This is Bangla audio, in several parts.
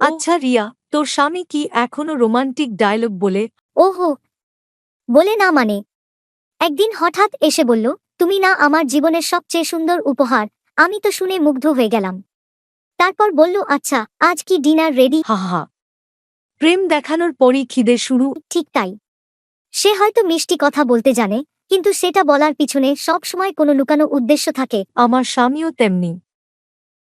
আচ্ছা রিয়া তোর স্বামী কি এখনও রোমান্টিক ডায়লগ বলে? ওহো বলে না মানে। একদিন হঠাৎ এসে বলল তুমি না আমার জীবনের সবচেয়ে সুন্দর উপহার। আমি তো শুনে মুগ্ধ হয়ে গেলাম। তারপর বলল আচ্ছা আজ কি ডিনার রেডি? হা হা। প্রেম দেখানোর পরই খিদে শুরু। ঠিক তাই। সে হয়তো মিষ্টি কথা বলতে জানে কিন্তু সেটা বলার পিছনে সবসময় কোনো লুকানো উদ্দেশ্য থাকে। আমার স্বামীও তেমনি।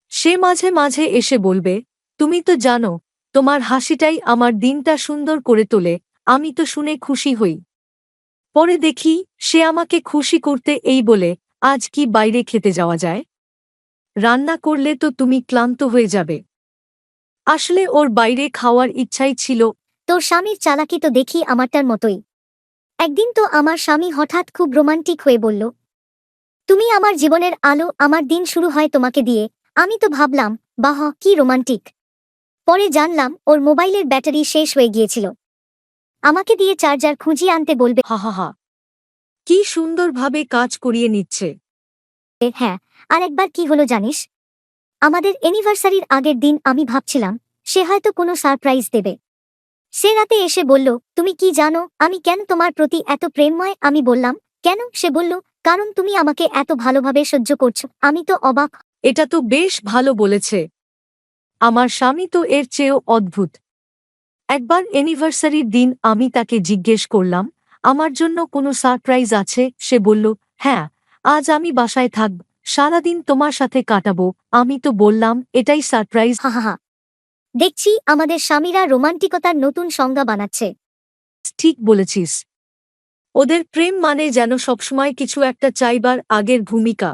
সে মাঝে মাঝে এসে বলবে তুমি তো জানো, তোমার হাসিটাই আমার দিনটা সুন্দর করে তোলে, আমি তো শুনে খুশি হই। পরে দেখি, সে আমাকে খুশি করতে এই বলে, আজ কি বাইরে খেতে যাওয়া যায়? রান্না করলে তো তুমি ক্লান্ত হয়ে যাবে। আসলে ওর বাইরে খাওয়ার ইচ্ছাই ছিল। তোর স্বামীর চালাকি তো দেখি আমারটার মতোই। একদিন তো আমার স্বামী হঠাৎ খুব রোমান্টিক হয়ে বলল, তুমি আমার জীবনের আলো, আমার দিন শুরু হয় তোমাকে দিয়ে। আমি তো ভাবলাম, বাহ, কি রোমান্টিক। পরে জানলাম ওর মোবাইলের ব্যাটারি শেষ হয়ে গিয়েছিল। আমাকে দিয়ে চার্জার খুঁজিয়ে আনতে বলবে হা হা হা। কি সুন্দরভাবে কাজ করিয়ে নিচ্ছে। হ্যাঁ আর একবার কি হলো জানিস? আমাদের অ্যানিভার্সারির আগের দিন আমি ভাবছিলাম সে হয়তো কোনো সারপ্রাইজ দেবে। সে রাতে এসে বলল তুমি কি জানো আমি কেন তোমার প্রতি এত প্রেমময়? আমি বললাম কেন? সে বলল কারণ তুমি আমাকে এত ভালোভাবে সহ্য করছ আমি তো অবাক এটা তো বেশ ভালো বলেছে। আমার স্বামী তো এর চেয়েও অদ্ভুত। একবার অ্যানিভার্সারির দিন আমি তাকে জিজ্ঞেস করলাম আমার জন্য কোনো সারপ্রাইজ আছে? সে বলল হ্যাঁ আজ আমি বাসায় থাকব সারাদিন তোমার সাথে কাটাবো। আমি তো বললাম এটাই সারপ্রাইজ হা হা হা। দেখছি আমাদের স্বামীরা রোমান্টিকতার নতুন সংজ্ঞা বানাচ্ছে। ঠিক বলেছিস। ওদের প্রেম মানে যেন সবসময় কিছু একটা চাইবার আগের ভূমিকা।